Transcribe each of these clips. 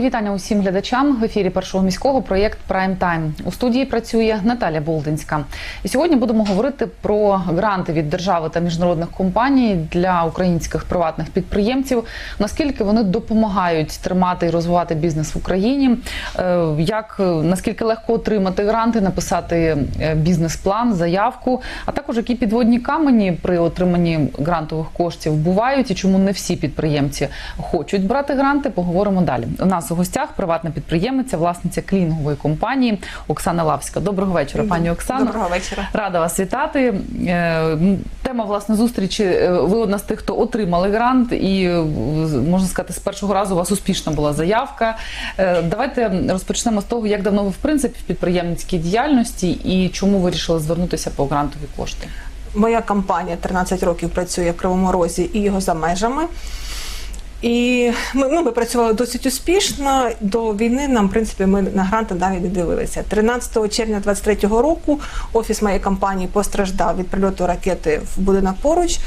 Вітання усім глядачам в ефірі першого міського проєкт Прайм Тайм. У студії працює Наталя Болдинська. І сьогодні будемо говорити про гранти від держави та міжнародних компаній для українських приватних підприємців. Наскільки вони допомагають тримати і розвивати бізнес в Україні? Е, Як е, наскільки легко отримати гранти, написати е, бізнес-план, заявку, а також які підводні камені при отриманні грантових коштів бувають і чому не всі підприємці хочуть брати гранти? Поговоримо далі. У нас у гостях приватна підприємиця, власниця клінінгової компанії Оксана Лавська. Доброго вечора, пані Оксано. Доброго вечора. Рада вас вітати. Е, Тема власне зустрічі. е, Ви одна з тих, хто отримали грант, і е, можна сказати, з першого разу у вас успішна була заявка. Давайте розпочнемо з того, як давно ви в принципі в підприємницькій діяльності і чому вирішили звернутися по грантові кошти. Моя компанія 13 років працює в Кривому Розі і його за межами. І ми, ну, ми працювали досить успішно. До війни нам, в принципі, ми на гранти навіть не дивилися. 13 червня 23-го року офіс моєї компанії постраждав від прильоту ракети в будинок поруч.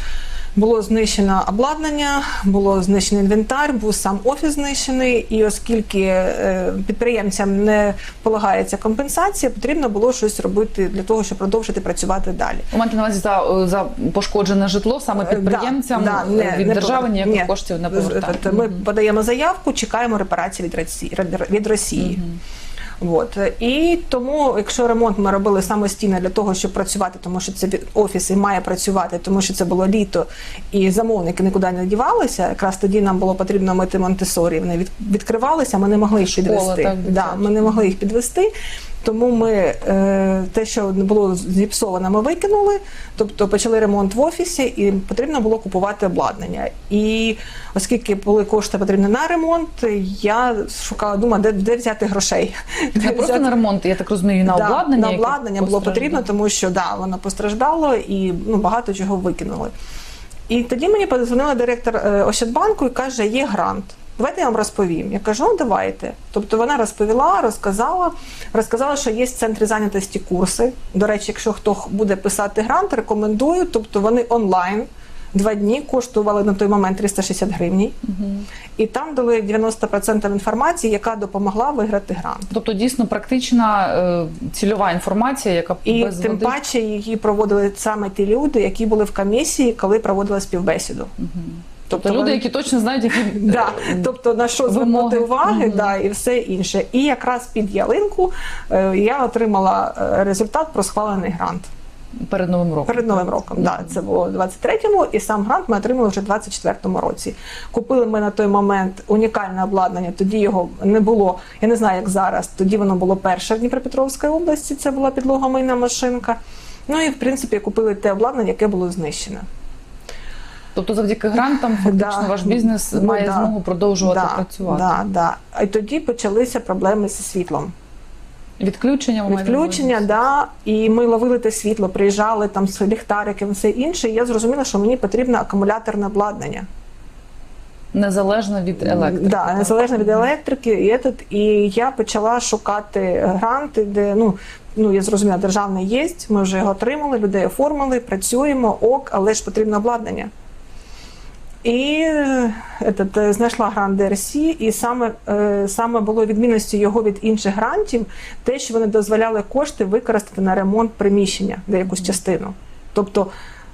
Було знищено обладнання, було знищено інвентар, був сам офіс знищений. І оскільки е, підприємцям не полагається компенсація, потрібно було щось робити для того, щоб продовжити працювати далі. У мене на увазі за, за пошкоджене житло саме Е, підприємцям да, да, е, не- від не держави повер- ніяких ні. коштів не повертають. тобто Ми подаємо заявку, чекаємо репарації від Росії. Від Росії. От. І тому, якщо ремонт ми робили самостійно для того, щоб працювати, тому що це офіс і має працювати, тому що це було літо, і замовники нікуди не дівалися. Якраз тоді нам було потрібно мити Монтесорі. Вони відкривалися, ми не могли їх Школа, підвести. так, да, ми не могли їх підвести. Тому ми е, те, що не було зіпсовано, ми викинули, тобто почали ремонт в офісі, і потрібно було купувати обладнання. І оскільки були кошти потрібні на ремонт, я шукала, думаю, де, де взяти грошей. Не Де просто взяти- на ремонт, я так розумію, на Да, обладнання. на обладнання було потрібно, тому що да, воно постраждало і ну, багато чого викинули. І тоді мені подзвонила директор е, Ощадбанку і каже, є грант. Давайте я вам розповім. Я кажу, ну давайте. Тобто вона розповіла, розказала, розказала, що є в центрі зайнятості курси. До речі, якщо хто буде писати грант, рекомендую. Тобто вони онлайн. Два дні коштували на той момент 360 гривень. І там дали 90% інформації, яка допомогла виграти грант. Тобто дійсно практична е, цільова інформація, яка І без тим води. паче її проводили саме ті люди, які були в комісії, коли проводили співбесіду. Тобто люди, вони- які точно знають, які Да, е, тобто на що звернути уваги, Мгм. да, і все інше. І якраз під ялинку е, я отримала е, результат про схвалений грант перед новим роком. перед новим роком. Да, це було в 23-му, і сам грант ми отримали вже 24-му році. Купили ми на той момент унікальне обладнання. Тоді його не було. Я не знаю, як зараз. Тоді воно було перше в Дніпропетровській області. Це була підлогомийна машинка. Ну і в принципі купили те обладнання, яке було знищене. Тобто, завдяки грантам, фактично Да. ваш бізнес Ну, має да. змогу продовжувати да, працювати. Да, да. А й тоді почалися проблеми зі світлом. Відключення, Відключення, да, і ми ловили те світло, приїжджали там з ліхтариком, все інше. І я зрозуміла, що мені потрібно акумуляторне обладнання. незалежно від електрики. Да, так? незалежно від електрики. І, этот, і я почала шукати гранти, де ну. Ну, я зрозуміла, державний є, ми вже його отримали, людей оформили, працюємо, ок, але ж потрібно обладнання. І е, этот, е, знайшла грант ДРС, і саме, е, саме було відмінністю його від інших грантів, те, що вони дозволяли кошти використати на ремонт приміщення, де якусь частину. Тобто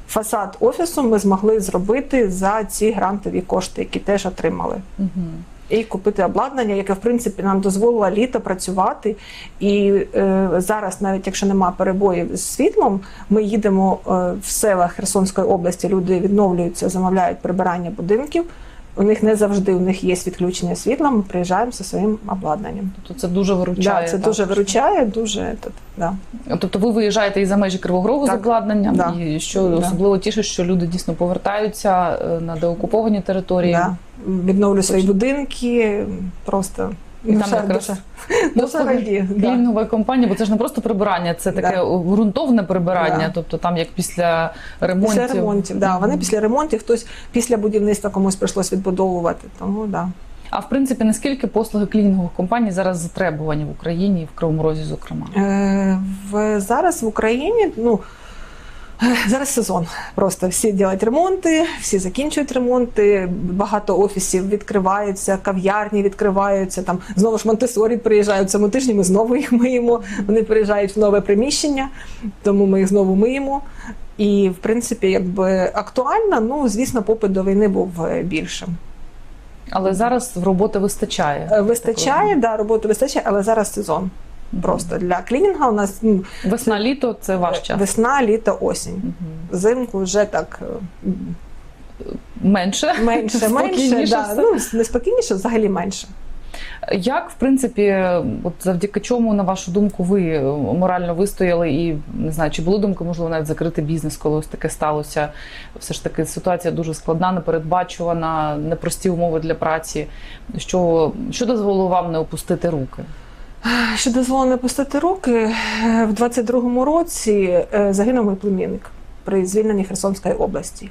фасад офісу ми змогли зробити за ці грантові кошти, які теж отримали. Мгм. І купити обладнання, яке в принципі нам дозволило літо працювати. І е, зараз, навіть якщо немає перебоїв з світлом, ми їдемо е, в села Херсонської області. Люди відновлюються, замовляють прибирання будинків. У них не завжди у них є відключення світла. Ми приїжджаємо зі своїм обладнанням. Тобто це дуже виручає. Да, це так. дуже виручає, дуже тут, да. Тобто ви виїжджаєте і за межі Кривогрогу з обладнанням, Да. і що Да. особливо тіше, що люди дійсно повертаються е, на деокуповані території. Да. Відновлю свої будинки. Просто І там душа, якраз душа, Ну. Да. Клінова компанія, бо це ж не просто прибирання, це таке Да. ґрунтовне прибирання. Да. Тобто там як після ремонтів. Після ремонтів, да. Вони після ремонтів, хтось після будівництва комусь прийшлось відбудовувати. Тому да. А в принципі, наскільки послуги клінінгових компаній зараз затребувані в Україні і в Кривому Розі, зокрема? Е, в, зараз в Україні, ну Зараз сезон. Просто всі роблять ремонти, всі закінчують ремонти. Багато офісів відкриваються, кав'ярні відкриваються. Там знову ж Монтесорі приїжджають цьому тижні. Ми знову їх миємо. Вони приїжджають в нове приміщення, тому ми їх знову миємо. І в принципі, якби актуально, ну звісно, попит до війни був е, більшим. Але зараз роботи вистачає. Вистачає, да, роботи вистачає, але зараз сезон. Просто для клінінга у нас ну, Весна, літо це ваш час. весна, літо, осінь. Мгм. Взимку вже так е, Менше. менше, менше, да. ну не спокійніше, взагалі менше. Як, в принципі, от завдяки чому, на вашу думку, ви морально вистояли і не знаю, чи були думки, можливо, навіть закрити бізнес, коли ось таке сталося? Все ж таки ситуація дуже складна, непередбачувана, непрості умови для праці. Що, що дозволило вам не опустити руки? Що дозволено пустити руки, е, в 22-му році е, загинув мій племінник при звільненні Херсонської області.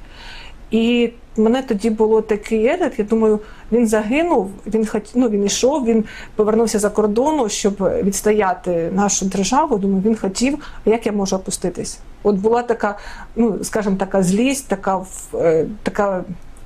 І мене тоді було такий етат, я думаю, він загинув, він хот... ну, він йшов, він повернувся за кордону, щоб відстояти нашу державу. Думаю, він хотів, як я можу опуститись? От була така, ну скажімо, така злість, така, е, така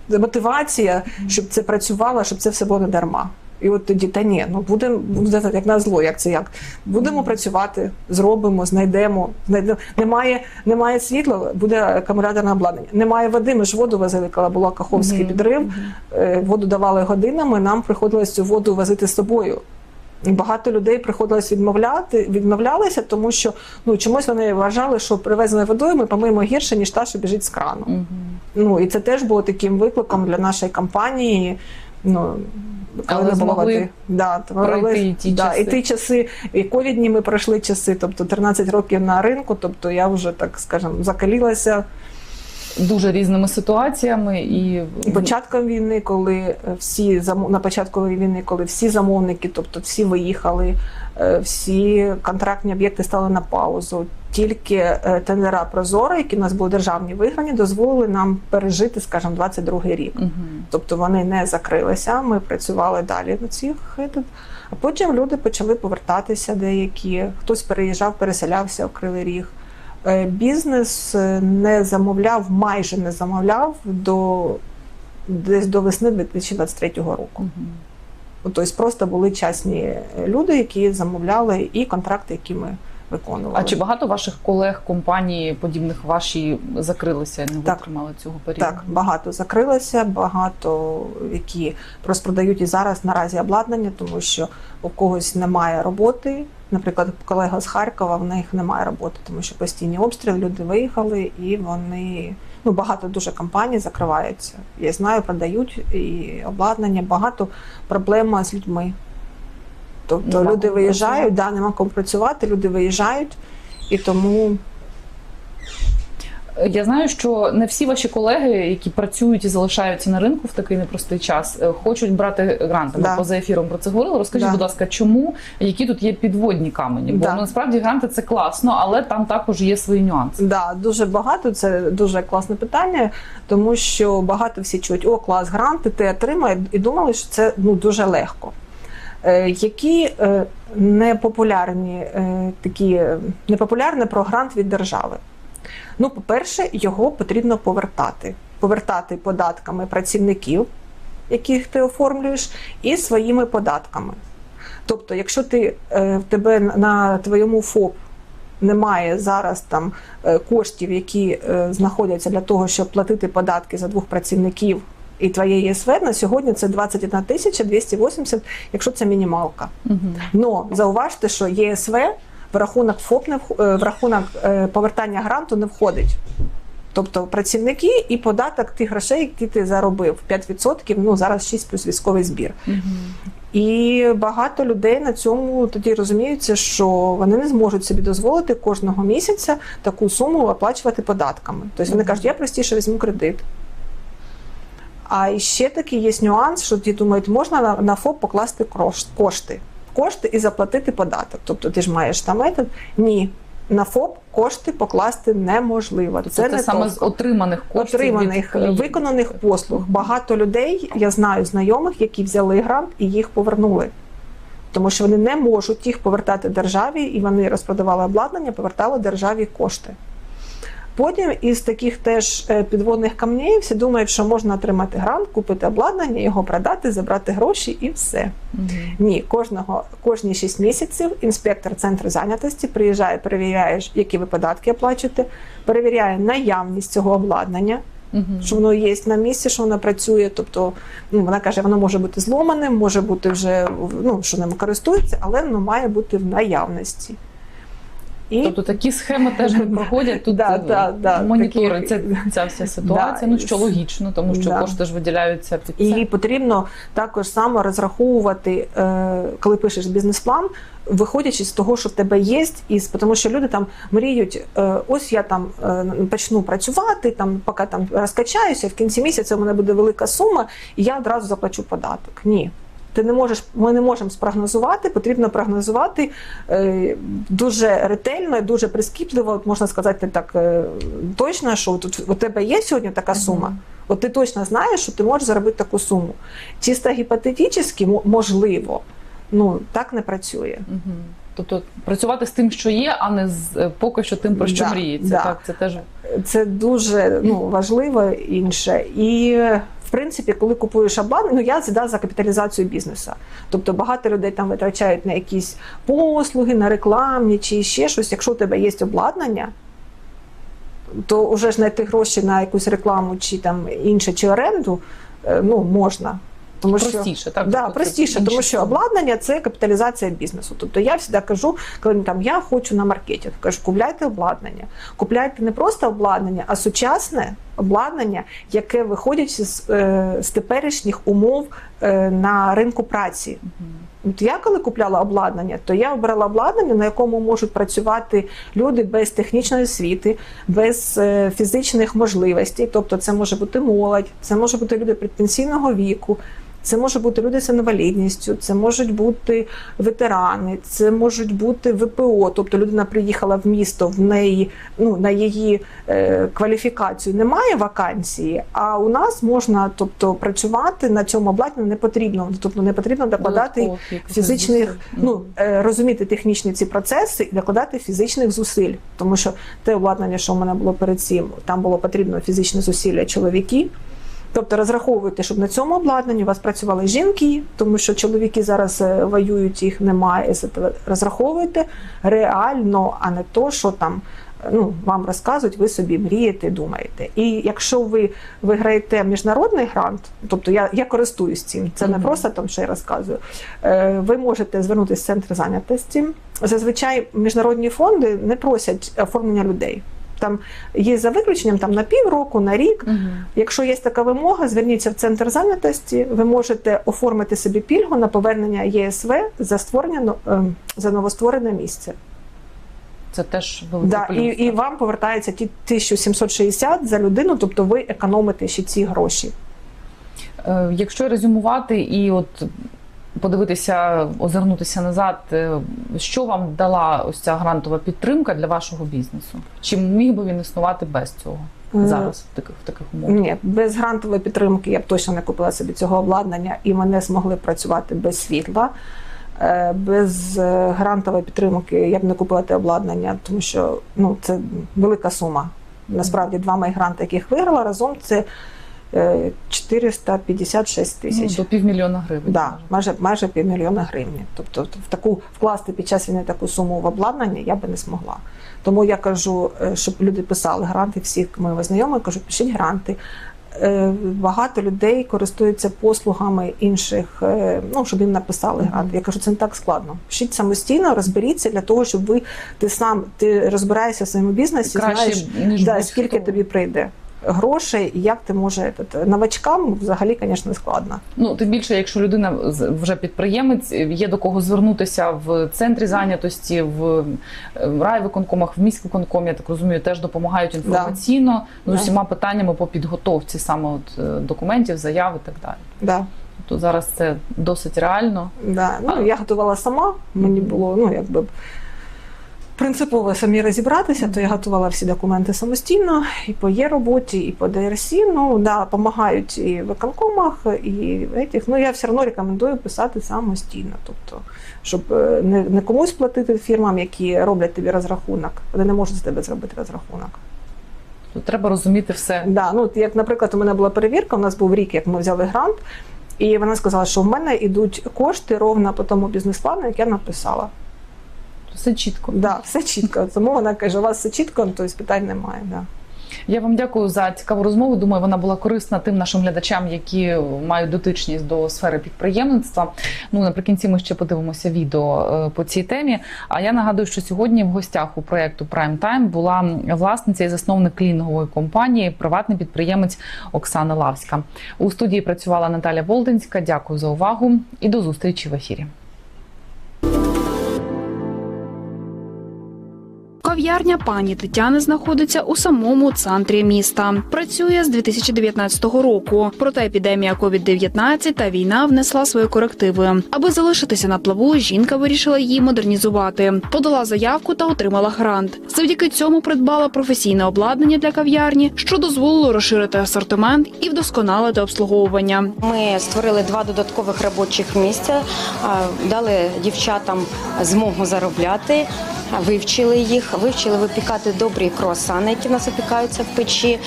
мотивація, щоб це працювало, щоб це все було не дарма. І от тоді, та ні, ну будемо буде як на зло, як це як. Будемо працювати, зробимо, знайдемо. знайдемо. Немає, немає світла, буде акумуляторне обладнання. Немає води. Ми ж воду возили, коли була Каховський підрив. Е, Воду давали годинами. Нам приходилось цю воду возити з собою. Багато людей приходилось відмовляти, відмовлялися, тому що ну чомусь вони вважали, що привезеною водою ми помиємо гірше, ніж та, що біжить з крану. Ну і це теж було таким викликом для нашої компанії. Ну коли Але не було води. Да, пройти ті да, часи. і ті часи, і ковідні ми пройшли часи, тобто 13 років на ринку. Тобто я вже так скажемо закалілася Дуже різними ситуаціями і початком війни, коли всі на початку війни, коли всі замовники, тобто всі виїхали, всі контрактні об'єкти стали на паузу. Тільки е, тендера Прозоро, які у нас були державні виграні, дозволили нам пережити, скажімо, 22 рік. Мгм. Тобто вони не закрилися. Ми працювали далі на цих. А потім люди почали повертатися деякі. Хтось переїжджав, переселявся в Кривий Ріг. Е, Бізнес е, не замовляв, майже не замовляв до десь до весни 2023 року. Мгм. Тобто просто були чесні люди, які замовляли і контракти, які ми виконували. А чи багато ваших колег, компаній, подібних ваші закрилися, не Так. витримали цього періоду? Так, багато закрилося, багато які розпродають і зараз наразі обладнання, тому що у когось немає роботи. Наприклад, колега з Харкова, в них немає роботи, тому що постійні обстріли, люди виїхали і вони ну багато дуже компаній закриваються. Я знаю, продають і обладнання, багато проблема з людьми. Тобто Нема люди виїжджають, да, нема кому працювати, люди виїжджають, і тому Я знаю, що не всі ваші колеги, які працюють і залишаються на ринку в такий непростий час, е, хочуть брати гранти. Ми Да. поза ефіром про це говорили. Розкажіть, Да. будь ласка, чому які тут є підводні камені? Бо Да. ну, насправді гранти це класно, але там також є свої нюанси. Да, дуже багато. Це дуже класне питання, тому що багато всі чують, о, клас, гранти ти отримає, і думали, що це ну дуже легко. Е, які е, непопулярні е, такі непопулярне про грант від держави? Ну, по-перше, його потрібно повертати, повертати податками працівників, яких ти оформлюєш, і своїми податками. Тобто, якщо ти е, в тебе на твоєму ФОП немає зараз там е, коштів, які е, знаходяться для того, щоб платити податки за двох працівників. І твоє ЄСВ на сьогодні це 21 тисяча 280, якщо це мінімалка. Угу. Но зауважте, що ЄСВ в рахунок ФОП не вх- е, в рахунок е, повертання гранту не входить. Тобто працівники і податок тих грошей, які ти заробив 5%, ну зараз 6 плюс військовий збір. Угу. І багато людей на цьому тоді розуміються, що вони не зможуть собі дозволити кожного місяця таку суму оплачувати податками. Тобто вони кажуть, я простіше візьму кредит. А ще такий є нюанс, що ті думають, можна на, на ФОП покласти кошти. Кошти і заплатити податок. Тобто ти ж маєш там метод. Ні, на ФОП кошти покласти неможливо. Це, не саме з отриманих коштів отриманих від виконаних послуг. Багато людей я знаю знайомих, які взяли грант і їх повернули. Тому що вони не можуть їх повертати державі, і вони розпродавали обладнання, повертали державі кошти. Потім із таких теж е, підводних камней всі думають, що можна отримати грант, купити обладнання, його продати, забрати гроші і все. Ні, кожного кожні 6 місяців інспектор центру зайнятості приїжджає, перевіряє, які ви податки оплачуєте, перевіряє наявність цього обладнання, що воно є на місці, що воно працює. Тобто, ну вона каже, воно може бути зломаним, може бути вже ну, що ним користуються, але воно має бути в наявності. І Тобто такі схеми теж не проходять. Тут Да, е, да, да, моніториться такі- ця вся ситуація. Да. Ну що логічно, тому що Да. кошти ж виділяються під це. І потрібно також само розраховувати, е, коли пишеш бізнес-план, виходячи з того, що в тебе є, і тому що люди там мріють, е, ось я там почну працювати, там поки там розкачаюся, в кінці місяця у мене буде велика сума, і я одразу заплачу податок. Ні. Ти не можеш, ми не можемо спрогнозувати, потрібно прогнозувати е, дуже ретельно, дуже прискіпливо. От можна сказати так е, точно, що тут у тебе є сьогодні така сума. От ти точно знаєш, що ти можеш заробити таку суму. Чисто гіпотетично, можливо, ну так не працює. Тобто працювати з тим, що є, а не з е, поки що тим, про що Да, мріється. да. Так, це теж Це дуже ну, важливо інше. І в принципі, коли купуєш обладнання, ну я зда за капіталізацію бізнесу. Тобто багато людей там витрачають на якісь послуги, на рекламні чи ще щось. Якщо у тебе є обладнання, то вже ж знайти гроші на якусь рекламу чи там інше, чи оренду, е, ну можна. Тому що простіше, так? Да, Тобто простіше, інші тому що обладнання це капіталізація бізнесу. Тобто я завжди кажу, коли там я хочу на маркетинг, кажу, купляйте обладнання. Купляйте не просто обладнання, а сучасне обладнання, яке виходить з, е, з теперішніх умов е, на ринку праці. От я коли купляла обладнання, то я обрала обладнання, на якому можуть працювати люди без технічної освіти, без е, фізичних можливостей. Тобто, це може бути молодь, це може бути люди предпенсійного віку. Це може бути люди з інвалідністю, це можуть бути ветерани, це можуть бути ВПО. Тобто людина приїхала в місто, в неї ну на її е, кваліфікацію немає вакансії. А у нас можна, тобто, працювати на цьому обладнанні не потрібно. Тобто не потрібно докладати Додаткових фізичних, ну е, розуміти технічні ці процеси і докладати фізичних зусиль, тому що те обладнання, що в мене було перед цим, там було потрібно фізичне зусилля чоловіків. Тобто розраховуйте, щоб на цьому обладнанні у вас працювали жінки, тому що чоловіки зараз е, воюють, їх немає. Розраховуйте реально, а не то, що там е, ну, вам розказують, ви собі мрієте, думаєте. І якщо ви виграєте міжнародний грант, тобто я, я користуюсь цим, це не просто там, що я розказую. Е, Ви можете звернутися в центр зайнятості. Зазвичай міжнародні фонди не просять оформлення людей. Там є за виключенням там на півроку, на рік. Мгм. Якщо є така вимога, зверніться в центр зайнятості. Ви можете оформити собі пільгу на повернення ЄСВ за створення ем, за новостворене місце. Це теж великий Да, плюс. і, і вам повертається ті 1760 за людину, тобто ви економите ще ці гроші. Е, Якщо резюмувати і от подивитися, озирнутися назад, е, що вам дала ось ця грантова підтримка для вашого бізнесу? Чи міг би він існувати без цього зараз в таких в таких умовах? Ні, без грантової підтримки я б точно не купила собі цього обладнання, і ми не змогли працювати без світла. Е, Без е, грантової підтримки я б не купила те обладнання, тому що ну це велика сума. Насправді, два мої гранти, яких виграла разом, це 456 тисяч. Ну, до півмільйона гривень. Да, майже майже півмільйона гривень. Тобто в таку вкласти під час війни таку суму в обладнання я би не змогла. Тому я кажу, е, щоб люди писали гранти, всіх моїх знайомих, кажу, пишіть гранти. Е, Багато людей користуються послугами інших, е, ну щоб їм написали Мгм. гранти. Я кажу, це не так складно. Пишіть самостійно, розберіться для того, щоб ви ти сам ти розбираєшся в своєму бізнесі, Краще, знаєш, да, скільки тобі прийде грошей, і як ти може новачкам взагалі, звісно, складно. Ну, тим більше, якщо людина вже підприємець, є до кого звернутися в центрі зайнятості, в райвиконкомах, в міськвиконкомі, я так розумію, теж допомагають інформаційно ну, Да. усіма питаннями по підготовці саме от е, документів, заяв і так далі. Да. Тобто зараз це досить реально. Да. Ну, А- я готувала сама, мені було ну, якби принципово самі розібратися, то я готувала всі документи самостійно і по є роботі, і по ДРС. Ну да, допомагають і в виконкомах, і в этих. Ну я все одно рекомендую писати самостійно. Тобто, щоб е, не, не комусь платити фірмам, які роблять тобі розрахунок. Вони не можуть з тебе зробити розрахунок. Тут треба розуміти все. Да, ну як, наприклад, у мене була перевірка, у нас був рік, як ми взяли грант, і вона сказала, що в мене йдуть кошти ровно по тому бізнес-плану, як я написала. Все чітко. Да, все чітко. Тому вона каже, у вас все чітко, ну, тобто питань немає. Да. Я вам дякую за цікаву розмову. Думаю, вона була корисна тим нашим глядачам, які мають дотичність до сфери підприємництва. Ну наприкінці ми ще подивимося відео е, по цій темі. А я нагадую, що сьогодні в гостях у проєкту Prime Time була власниця і засновник клінінгової компанії, приватний підприємець Оксана Лавська. У студії працювала Наталя Болдинська. Дякую за увагу і до зустрічі в ефірі. Кав'ярня пані Тетяни знаходиться у самому центрі міста. Працює з 2019 року. Проте епідемія COVID-19 та війна внесла свої корективи. Аби залишитися на плаву, жінка вирішила її модернізувати. Подала заявку та отримала грант. Завдяки цьому придбала професійне обладнання для кав'ярні, що дозволило розширити асортимент і вдосконалити обслуговування. Ми створили два додаткових робочих місця, дали дівчатам змогу заробляти, вивчили їх, вивчили випікати добрі круасани, які в нас опікаються в печі.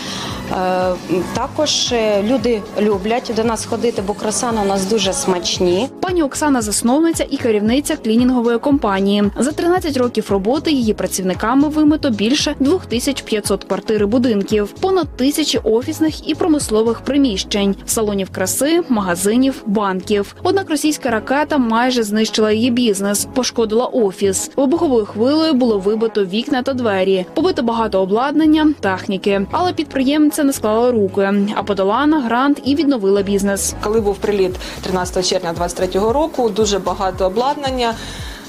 Е, Також е, люди люблять до нас ходити, бо круасани у нас дуже смачні. Пані Оксана засновниця і керівниця клінінгової компанії. За 13 років роботи її працівниками вимито більше 2500 квартир і будинків, понад тисячі офісних і промислових приміщень, салонів краси, магазинів, банків. Однак російська ракета майже знищила її бізнес, пошкодила офіс. Вибуховою хвилею було вибито вікна та двері, побито багато обладнання, техніки. Але підприємця не склала руки, а подала на грант і відновила бізнес. Коли був приліт 13 червня 23-го року, дуже багато обладнання.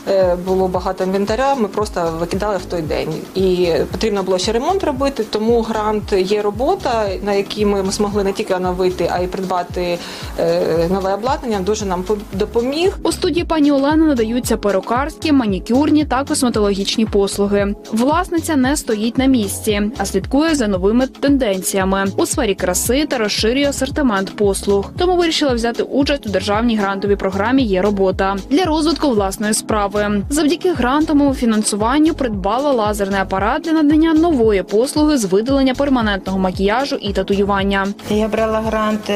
Е, Було багато інвентаря, ми просто викидали в той день. І потрібно було ще ремонт робити, тому грант є робота, на якій ми змогли не тільки оновити, а й придбати е, нове обладнання. Дуже нам по- допоміг. У студії пані Олени надаються перукарські, манікюрні та косметологічні послуги. Власниця не стоїть на місці, а слідкує за новими тенденціями у сфері краси та розширює асортимент послуг. Тому вирішила взяти участь у державній грантовій програмі Є робота для розвитку власної справи. Завдяки грантовому фінансуванню придбала лазерний апарат для надання нової послуги з видалення перманентного макіяжу і татуювання. Я брала грант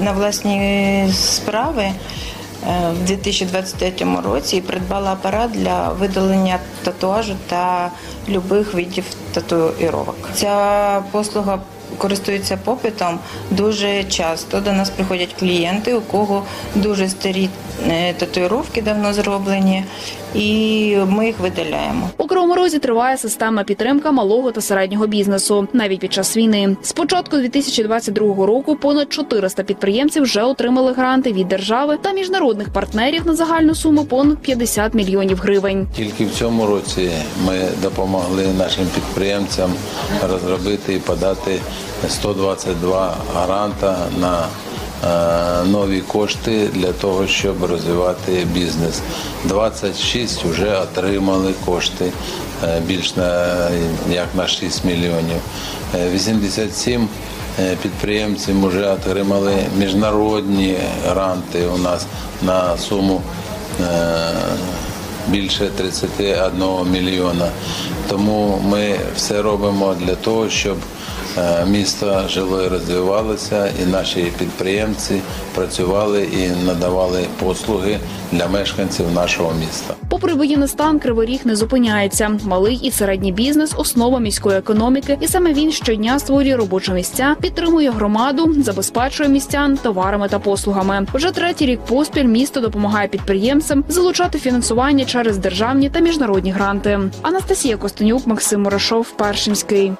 на власні справи е, в 2023 році і придбала апарат для видалення татуажу та любих видів татуїровок. Ця послуга користується попитом дуже часто. До нас приходять клієнти, у кого дуже старі е, татуїровки давно зроблені, і ми їх видаляємо. У Кривому Розі триває система підтримка малого та середнього бізнесу навіть під час війни. З початку 2022 року понад 400 підприємців вже отримали гранти від держави та міжнародних партнерів на загальну суму понад 50 мільйонів гривень. Тільки в цьому році ми допомогли нашим підприємцям розробити і подати 122 гранта на нові кошти для того, щоб розвивати бізнес. 26 вже отримали кошти е, більш на як на 6 мільйонів. Е, 87 е, підприємців вже отримали міжнародні гранти у нас на суму. е, більше 31 мільйона. Тому ми все робимо для того, щоб е, місто жило і розвивалося, і наші підприємці працювали і надавали послуги для мешканців нашого міста. Попри воєнний стан, Кривий Ріг не зупиняється. Малий і середній бізнес основа міської економіки, і саме він щодня створює робочі місця, підтримує громаду, забезпечує містян товарами та послугами. Вже третій рік поспіль місто допомагає підприємцям залучати фінансування через державні та міжнародні гранти. Анастасія Костенюк, Максим Морошов, Першинський.